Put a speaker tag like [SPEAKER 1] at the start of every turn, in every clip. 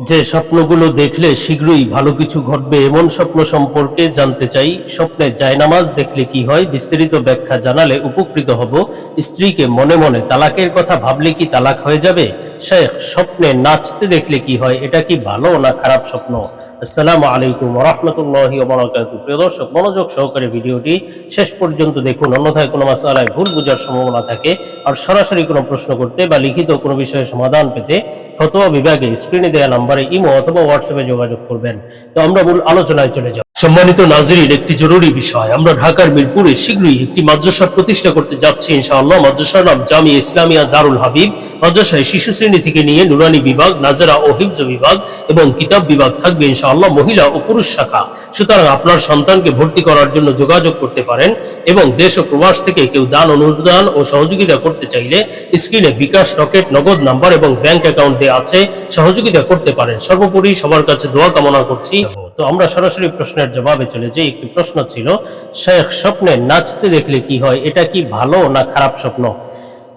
[SPEAKER 1] যে স্বপ্নগুলো দেখলে শীঘ্রই ভালো কিছু ঘটবে এমন স্বপ্ন সম্পর্কে জানতে চাই। স্বপ্নে জায়নামাজ দেখলে কি হয়? বিস্তারিত ব্যাখ্যা জানালে উপকৃত হব। স্ত্রীকে মনে মনে তালাকের কথা ভাবলে কি তালাক হয়ে যাবে? শেখ, স্বপ্নে নাচতে দেখলে কি হয়? এটা কি ভালো না খারাপ স্বপ্ন? আসসালামু আলাইকুম রহমতুল্লাহি ওবরাকাতু প্রিয় দর্শক, মনোযোগ সহকারে ভিডিওটি শেষ পর্যন্ত দেখুন, অন্যথায় কোনো মাসালায় ভুল বোঝার সম্ভাবনা থাকে আর সরাসরি কোনো প্রশ্ন করতে বা লিখিত কোনো বিষয়ে সমাধান পেতে ফতোয়া বিভাগে স্ক্রিনে দেওয়া নম্বরে ইমো অথবা হোয়াটসঅ্যাপে যোগাযোগ করবেন। তো আমরা মূল আলোচনায় চলে যাব। সম্মানিত নাজরিন, একটি জরুরি বিষয়। আমরা ঢাকার মিরপুরে শীঘ্রই একটি মাদ্রাসা প্রতিষ্ঠা করতে যাচ্ছি, ইনশাআল্লাহ। মাদ্রাসার নাম জামি ইসলামিয়া দারুল হাবিব। মাদ্রাসায় শিশু শ্রেণি থেকে নিয়ে নুরানি বিভাগ, নাজেরা ও হিফজ বিভাগ এবং কিতাব বিভাগ থাকবে, ইনশাআল্লাহ। মহিলা ও পুরুষ শাখা। সুতরাং আপনার সন্তানকে ভর্তি করার জন্য যোগাযোগ করতে পারেন এবং দেশ ও প্রবাস থেকে কেউ দান, অনুদান ও সহযোগিতা করতে চাইলে স্ক্রিনে বিকাশ, রকেট, নগদ নাম্বার এবং ব্যাংক অ্যাকাউন্ট দেওয়া আছে। সহযোগিতা করতে পারেন। সর্বোপরি সবার কাছে দোয়া কামনা করছি। তো আমরা সরাসরি প্রশ্নের জবাবে চলে যাই। একটি প্রশ্ন ছিল, শেখ স্বপ্নে নাচতে দেখলে কি হয়? এটা কি ভালো না খারাপ স্বপ্ন?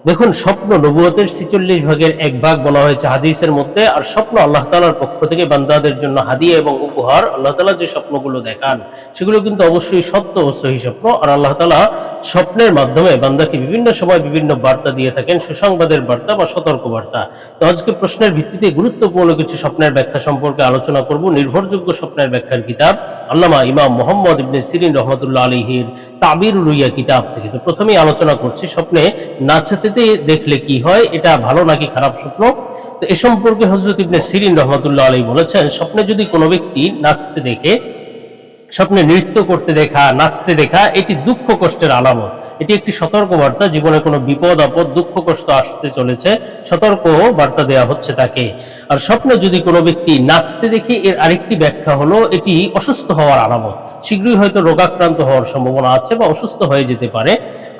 [SPEAKER 1] দেখুন, স্বপ্ন নবুয়তের ছিচল্লিশ ভাগের এক ভাগ বলা হয়েছে হাদিসের মধ্যে, আর স্বপ্ন আল্লাহ তালার পক্ষ থেকে বান্দাদের জন্য হাদিয়া এবং উপহার। আল্লাহ তালা যে স্বপ্নগুলো দেখান, সেগুলো কিন্তু অবশ্যই সত্য ও সহি স্বপ্ন। আর আল্লাহ তালা স্বপ্নের মাধ্যমে বান্দাকে বিভিন্ন সময় বিভিন্ন বার্তা দিয়ে থাকেন, সুসংবাদের বার্তা বা সতর্ক বার্তা তো আজকে প্রশ্নের ভিত্তিতে গুরুত্বপূর্ণ কিছু স্বপ্নের ব্যাখ্যা সম্পর্কে আলোচনা করব। নির্ভরযোগ্য স্বপ্নের ব্যাখ্যার কিতাব, আল্লামা ইমাম মোহাম্মদ ইবনে সিরিন রহমতুল্লাহ আলহির তাবির রুইয়া কিতাব থেকে। তো প্রথমেই আলোচনা করছি স্বপ্নে নাচতে দেখলে কি হয়? এটা ভালো নাকি খারাপ স্বপ্ন? তো এ সম্পর্কে হজরত ইবনে সিরিন রহমতুল্লাহ আলী বলেছেন, স্বপ্নে যদি কোনো ব্যক্তি নাচতে দেখে স্বপ্নে নৃত্য করতে দেখা, নাচতে দেখা, এটি দুঃখ কষ্টের আলামত। এটি একটি সতর্ক বার্তা জীবনে কোনো বিপদ, আপদ, দুঃখ, কষ্ট আসতে চলেছে, সতর্ক বার্তা দেয়া হচ্ছে তাকে। আর স্বপ্নে যদি কোনো ব্যক্তি নাচতে দেখে, এর আরেকটি ব্যাখ্যা হলো, এটি অসুস্থ হওয়ার আলামত। শীঘ্রই হয়তো রোগাক্রান্ত হওয়ার সম্ভাবনা আছে বা অসুস্থ হয়ে যেতে পারে।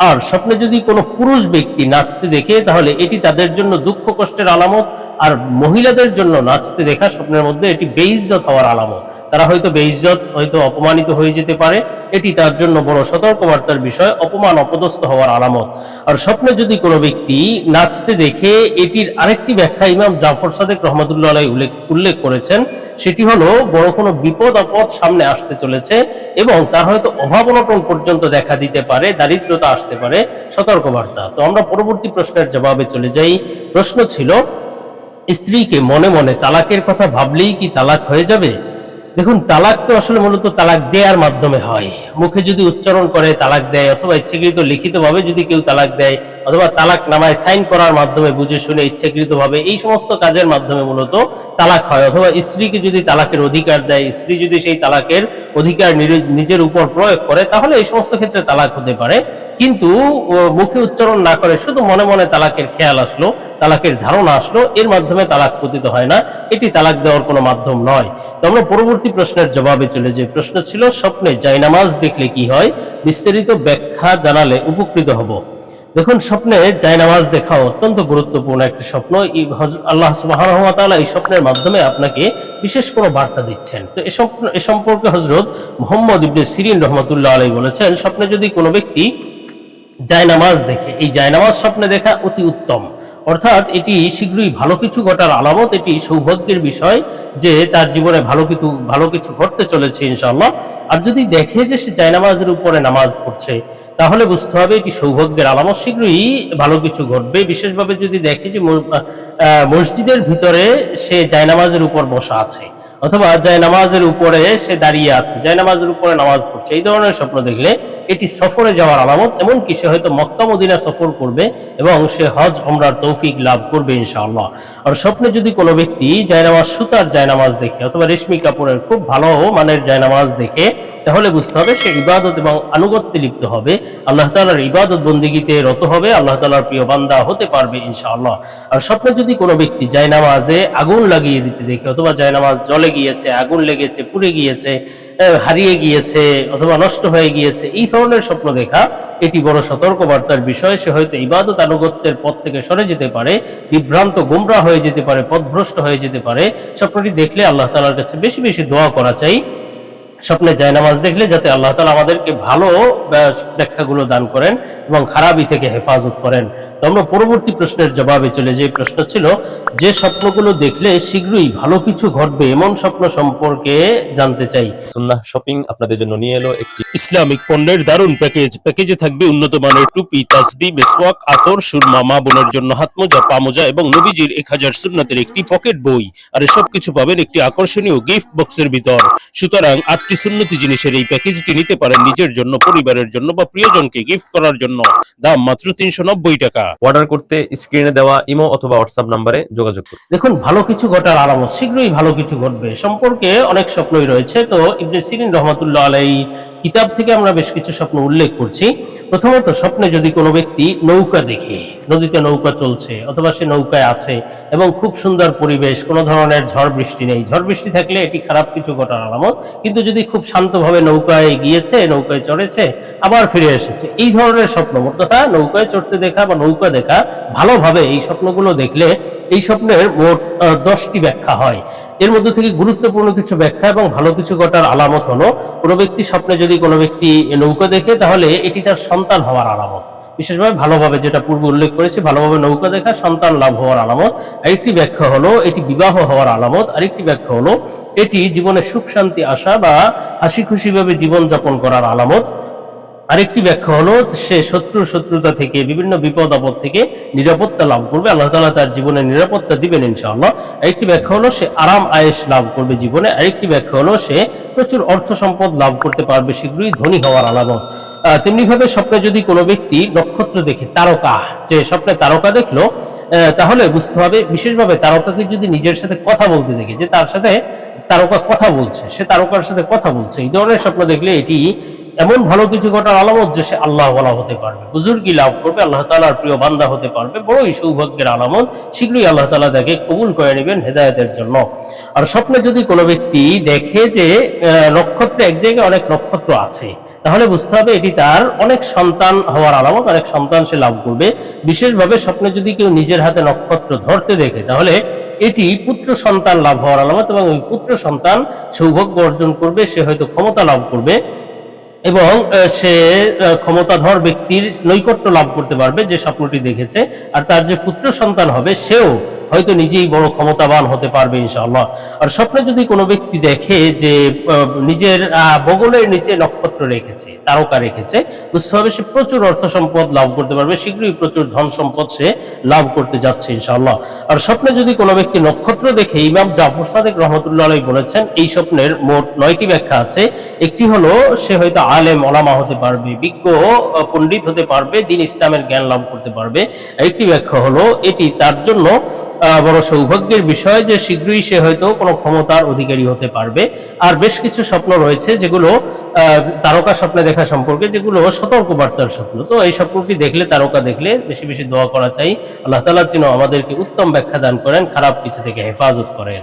[SPEAKER 1] আর স্বপ্নে যদি কোনো পুরুষ ব্যক্তি নাচতে দেখে, তাহলে এটি তাদের জন্য দুঃখ কষ্টের আলামত। আর মহিলাদের জন্য নাচতে দেখা, স্বপ্নের মধ্যে এটি বেইজ্জত হওয়ার আলামত। তারা হয়তো বেইজ্জত, হয়তো অপমানিত হয়ে যেতে পারে। এটি তার জন্য বড় সতর্কবার্তার বিষয়, অপমান, অপদস্থ হওয়ার আলামত। আর স্বপ্নে যদি কোনো ব্যক্তি নাচতে দেখে, এটির আরেকটি ব্যাখ্যা ইমাম জাফর সাদেক রহমতুল্লাহ উল্লেখ উল্লেখ করেছেন। সেটি হলো, বড় কোনো বিপদ, আপদ সামনে আসতে চলেছে এবং তার হয়তো অভাব অনটন পর্যন্ত দেখা দিতে পারে, দারিদ্রতা আসতে পারে, সতর্কবার্তা। তো আমরা পরবর্তী প্রশ্নের জবাবে চলে যাই। প্রশ্ন ছিল, স্ত্রীকে মনে মনে তালাকের কথা ভাবলেই কি তালাক হয়ে যাবে? দেখুন, তালাক তো আসলে মূলত তালাক দেওয়ার মাধ্যমে হয়। মুখে যদি উচ্চারণ করে, তালাক দেয়, অথবা ইচ্ছাকৃত লিখিতভাবে যদি কেউ তালাক দেয়, অথবা তালাক নামায়, সাইন করার মাধ্যমে বুঝে শুনে ইচ্ছাকৃতভাবে, এই সমস্ত কাজের মাধ্যমে মূলত তালাক হয়। অথবা স্ত্রীকে যদি তালাকের অধিকার দেয়, স্ত্রী যদি সেই তালাকের অধিকার নিজের উপর প্রয়োগ করে, তাহলে এই সমস্ত ক্ষেত্রে তালাক হতে পারে। কিন্তু মুখে উচ্চারণ না করে শুধু মনে মনে তালাকের খেয়াল আসলো, তালাকের ধারণা আসলো, এর মাধ্যমে তালাক পতিত হয় না, এটি তালাক দেওয়ার কোনো মাধ্যম নয়। তো আমরা পরবর্তী প্রশ্নের জবাবে চলে যে প্রশ্ন ছিল, স্বপ্নে জায়নামাজ দেখলে কি হয়? বিস্তারিত ব্যাখ্যা জানালে উপকৃত হব। দেখুন, স্বপ্নে জায়নামাজ দেখা অত্যন্ত গুরুত্বপূর্ণ একটি স্বপ্ন। আল্লাহ তাআলা এই স্বপ্নের মাধ্যমে আপনাকে বিশেষ কোনো বার্তা দিচ্ছেন। তো এ সম্পর্কে হজরত মোহাম্মদ ইবনে সিরিন রহমতুল্লাহ আলাই বলেছেন, স্বপ্নে যদি কোনো ব্যক্তি জায়নামাজ দেখে। এই জায়নামাজ স্বপ্নে দেখা অতি উত্তম। অর্থাৎ এটি শীঘ্রই ভালো কিছু ঘটার আলামত, এটি সৌভাগ্যের বিষয় যে তার জীবনে ভালো কিছু ভালো কিছু ঘটতে চলেছে, ইনশাআল্লাহ। আর যদি দেখে যে সে জায়নামাজের উপরে নামাজ পড়ছে, তাহলে বুঝতে হবে এটি সৌভাগ্যের আলামত। শীঘ্রই ভালো কিছু ঘটবে। বিশেষভাবে যদি দেখে যে মসজিদের ভিতরে সে জায়নামাজের উপর বসা আছে অথবা জায় নামাজের উপরে সে দাঁড়িয়ে আছে জায় নামাজের উপরে নামাজ পড়ছে, এই ধরনের স্বপ্ন দেখলে এটি সফরে যাওয়ার আলামত, এমনকি সে হয়তো মক্কা মদিনা সফর করবে এবং সে হজ হমরার তৌফিক লাভ করবে ইনশাআল্লাহ। আর স্বপ্নে যদি কোনো ব্যক্তি জায়নামাজ সুতার জায়নামাজ দেখে, অথবা রেশমি কাপড়ের খুব ভালো মানের জায়নামাজ দেখে তাহলে বুঝতে হবে সে ইবাদত এবং আনুগত্যে লিপ্ত হবে। আল্লাহ তালার ইবাদত বন্দিগিতে রত হবে, আল্লাহ তালার প্রিয় বান্দা হতে পারবে ইনশাআল্লাহ। আর স্বপ্নে যদি কোনো ব্যক্তি জায়নামাজে আগুন লাগিয়ে দিতে দেখে, অথবা জায়নামাজ জলে গিয়েছে, আগুন লেগেছে, পুড়ে গিয়েছে হারিয়ে গিয়েছে, অথবা নষ্ট হয়ে গিয়েছে, এই ধরনের স্বপ্ন দেখা, এটি বড় সতর্কবার্তার বিষয়। সে হয়তো ইবাদত আনুগত্যের পথ থেকে সরে যেতে পারে, বিভ্রান্ত, গুমরা হয়ে যেতে পারে, পথভ্রষ্ট হয়ে যেতে পারে। স্বপ্নটি দেখলে আল্লাহ তালার কাছে বেশি বেশি দোয়া করা চাই। স্বপ্নে জায়নামাজ দেখলে যাতে আল্লাহ তালা আমাদেরকে ভালো ব্যাখ্যাগুলো দান করেন এবং খারাপই থেকে হেফাজত করেন। তো আমরা পরবর্তী প্রশ্নের জবাবে চলে যে প্রশ্ন ছিল, যে স্বপ্নগুলো দেখলে শীঘ্রই ভালো কিছু ঘটবে, এমন স্বপ্ন সম্পর্কে জানতে চাই।
[SPEAKER 2] সুন্নাহ শপিং আপনাদের জন্য নিয়ে এলো একটি
[SPEAKER 1] ইসলামিক পণ্যের দারুণ প্যাকেজ। প্যাকেজে থাকবে উন্নত মানের টুপি, তাসবি, মেসওয়াক, আতর, সুরমা, মা বোনের জন্য হাতমোজা পামোজা এবং নবীজির এক হাজার সুন্নাতের একটি পকেট বই। আর এসব কিছু পাবেন একটি আকর্ষণীয় গিফট বক্সের ভিতর। সুতরাং আটটি সুন্নতি জিনিসের এই প্যাকেজটি নিতে পারেন নিজের জন্য পরিবারের জন্য বা প্রিয়জনকে গিফট করার জন্য। দাম মাত্র তিনশো নব্বই টাকা।
[SPEAKER 2] অর্ডার করতে স্ক্রিনে দেওয়া ইমো অথবা হোয়াটসঅ্যাপ নাম্বারে যোগাযোগ করুন।
[SPEAKER 1] দেখুন ভালো কিছু ঘটার আলামত শীঘ্রই ভালো কিছু ঘটবে। সম্পর্কে অনেক স্বপ্নই রয়েছে। তো ইবনে সিরিন রহমতুল্লাহ আলাই কিতাব থেকে আমরা বেশ কিছু স্বপ্ন উল্লেখ করছি। প্রথমত স্বপ্নে যদি কোনো ব্যক্তি নৌকা দেখে নদীতে নৌকা চলছে অথবা সে নৌকায় আছে এবং খুব সুন্দর পরিবেশ, কোনো ধরনের ঝড় বৃষ্টি নেই। ঝড় বৃষ্টি থাকলে এটি খারাপ কিছু ঘটার আলামত, কিন্তু যদি খুব শান্তভাবে নৌকায় গিয়েছে, নৌকায় চড়েছে, আবার ফিরে এসেছে। এই ধরনের স্বপ্ন কথা নৌকায় চড়তে দেখা বা নৌকা দেখা ভালোভাবে এই স্বপ্নগুলো দেখলে এই স্বপ্নের মোট দশটি ব্যাখ্যা হয়। এর মধ্যে থেকে গুরুত্বপূর্ণ কিছু ব্যাখ্যা এবং ভালো কিছু ঘটার আলামত হলো, কোনো ব্যক্তি স্বপ্নে যদি কোনো ব্যক্তি নৌকা দেখে, তাহলে এটি তার সন্তান হওয়ার আলামত। বিশেষভাবে ভালোভাবে যেটা পূর্বে উল্লেখ করেছি, ভালোভাবে নৌকা দেখা, সন্তান লাভ হওয়ার আলামত। আরেকটি ব্যাখ্যা হলো, এটি বিবাহ হওয়ার আলামত। আরেকটি ব্যাখ্যা হলো, এটি জীবনে সুখ, শান্তি আসা বা হাসি খুশিভাবে জীবন যাপন করার আলামত। আরেকটি ব্যাখ্যা হলো, সে শত্রু শত্রুতা থেকে, বিভিন্ন বিপদ, আপদ থেকে নিরাপত্তা লাভ করবে। আল্লাহ তাআলা তার জীবনে নিরাপত্তা দিবেন ইনশাআল্লাহ। আরেকটি ব্যাখ্যা হলো, সে আরাম, আয়েশ লাভ করবে জীবনে। আরেকটি ব্যাখ্যা হলো, সে প্রচুর অর্থ সম্পদ লাভ করতে পারবে শীঘ্রই ধনী হওয়ার আলামত। তেমনিভাবে স্বপ্নে যদি কোনো ব্যক্তি নক্ষত্র দেখে, তারকা, যে স্বপ্নে তারকা দেখল তাহলে বুঝতে হবে, বিশেষভাবে তারকাকে যদি নিজের সাথে কথা বলতে দেখে, যে তার সাথে তারকা কথা বলছে, সে তারকার সাথে কথা বলছে, এই ধরনের স্বপ্ন দেখলে এটি এমন ভালো কিছু ঘটার আলামত যে সে আল্লাহ বলা হতে পারবে। বুজুর্গি লাভ করবে, আল্লাহ তালার প্রিয় বান্দা হতে পারবে, বড়ই সৌভাগ্যের আলামত, শীঘ্রই আল্লাহ তালা তাকে কবুল করে নেবেন হেদায়তের জন্য। আর স্বপ্নে যদি কোনো ব্যক্তি দেখে যে নক্ষত্রে, এক জায়গায় অনেক নক্ষত্র আছে তাহলে বুঝতে হবে এটি তার অনেক সন্তান হওয়ার আলামত, অনেক সন্তান সে লাভ করবে। বিশেষভাবে স্বপ্নে যদি কেউ নিজের হাতে নক্ষত্র ধরতে দেখে, তাহলে এটি পুত্র সন্তান লাভ হওয়ার আলামত এবং ওই পুত্র সন্তান সৌভাগ্য অর্জন করবে, সে হয়তো ক্ষমতা লাভ করবে। এবং সে ক্ষমতাধর ব্যক্তির নৈকট্য লাভ করতে পারবে যে স্বপ্নটি দেখেছে। আর তার যে পুত্র সন্তান হবে, সেও হয়তো নিজেই বড় ক্ষমতাবান হতে পারবে ইনশাআল্লাহ। আর স্বপ্নে যদি কোনো ব্যক্তি দেখে যে নিজের বগলের নিচে নক্ষত্র রেখেছে, তারকা রেখেছে, বুঝতে হবে সে প্রচুর অর্থ সম্পদ লাভ করতে পারবে, শীঘ্রই প্রচুর ধন সম্পদ সে লাভ করতে যাচ্ছে ইনশাআল্লাহ। আর স্বপ্নে যদি কোনো ব্যক্তি নক্ষত্র দেখে, ইমাম জাফর সাদেক রহমতুল্লাহ বলেছেন, এই স্বপ্নের মোট নয়টি ব্যাখ্যা আছে। একটি হলো, সে হয়তো আলেম, ওলামা হতে পারবে, বিজ্ঞ পণ্ডিত হতে পারবে, দিন ইসলামের জ্ঞান লাভ করতে পারবে। একটি ব্যাখ্যা হলো, এটি তার জন্য বড় সৌভাগ্যের বিষয় যে শীঘ্রই সে হয়তো কোনো ক্ষমতার অধিকারী হতে পারবে। আর বেশ কিছু স্বপ্ন রয়েছে যেগুলো তারকা স্বপ্নে দেখা সম্পর্কে, যেগুলো সতর্ক বার্তার স্বপ্ন। তো এই স্বপ্নটি দেখলে, তারকা দেখলে বেশি বেশি দোয়া করা চাই। আল্লাহ তালা যেন আমাদেরকে উত্তম ব্যাখ্যা দান করেন, খারাপ কিছু থেকে হেফাজত করেন।